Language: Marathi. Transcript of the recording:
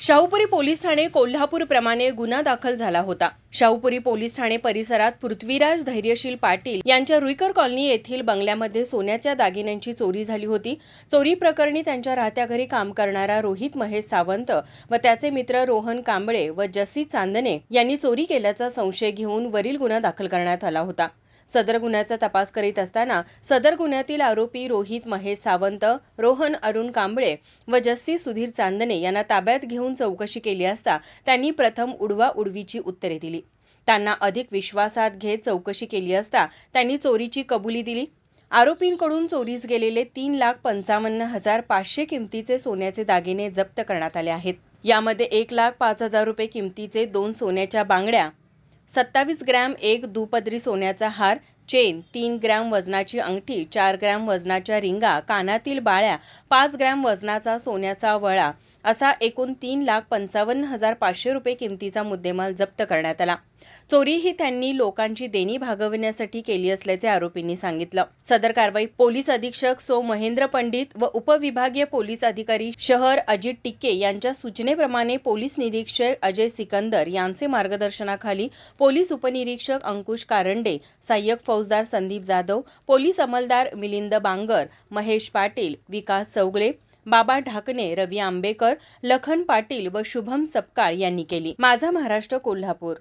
शाहूपुरी पोलीस ठाणे कोल्हापूरप्रमाणे गुन्हा दाखल झाला होता. शाहूपुरी पोलीस ठाणे परिसरात पृथ्वीराज धैर्यशील पाटील यांच्या रुईकर कॉलनी येथील बंगल्यामध्ये सोन्याच्या दागिन्यांची चोरी झाली होती. चोरी प्रकरणी त्यांच्या राहत्या घरी काम करणारा रोहित महेश सावंत व त्याचे मित्र रोहन कांबळे व जस्सी चांदणे यांनी चोरी केल्याचा संशय घेऊन वरील गुन्हा दाखल करण्यात आला होता. सदर गुन्ह्याचा तपास करीत असताना सदर गुन्ह्यातील आरोपी रोहित महेश सावंत रोहन अरुण कांबळे व जस्सी सुधीर चांदणे यांना ताब्यात घेऊन चौकशी केली असता त्यांनी प्रथम उडवा उडवीची उत्तरे दिली. त्यांना अधिक विश्वासात घेत चौकशी केली असता त्यांनी चोरीची कबुली दिली. आरोपींकडून चोरीस गेलेले तीन लाख पंचावन्न हजार पाचशे किमतीचे सोन्याचे दागिने जप्त करण्यात आले आहेत. यामध्ये एक लाख पाच हजार रुपये किमतीचे दोन सोन्याच्या बांगड्या सत्तावीस ग्रॅम एक दुपदरी सोन्याचा हार चेन तीन ग्रॅम वजनाची अंगठी चार ग्रॅम वजनाच्या रिंगा कानातील बाळ्या पाच ग्रॅम वजनाचा सोन्याचा वळा असा एकूण तीन लाख पंचावन्न हजार पाचशे रुपये किमतीचा मुद्देमाल जप्त करण्यात आला. चोरी ही त्यांनी लोकांची देणी भागविण्यासाठी केली असल्याचे आरोपींनी सांगितलं. सदर कारवाई पोलीस अधीक्षक सो महेंद्र पंडित व उपविभागीय पोलीस अधिकारी शहर अजित टिक्के यांच्या सूचनेप्रमाणे पोलीस निरीक्षक अजय सिकंदर यांचे मार्गदर्शनाखाली पोलीस उपनिरीक्षक अंकुश कारंडे सहाय्यक फौजदार संदीप जाधव पोलीस अंमलदार मिलिंद बांगर महेश पाटील विकास चौगले बाबा ढाकणे रवी आंबेकर लखन पाटील व शुभम सपकाळ यांनी केली. माझा महाराष्ट्र कोल्हापूर.